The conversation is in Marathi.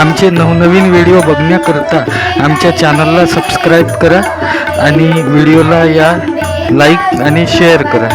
आमचे नवनवीन व्हिडिओ बघण्याकरता आमच्या चॅनलला सबस्क्राईब करा आणि व्हिडिओला या लाईक आणि शेअर करा.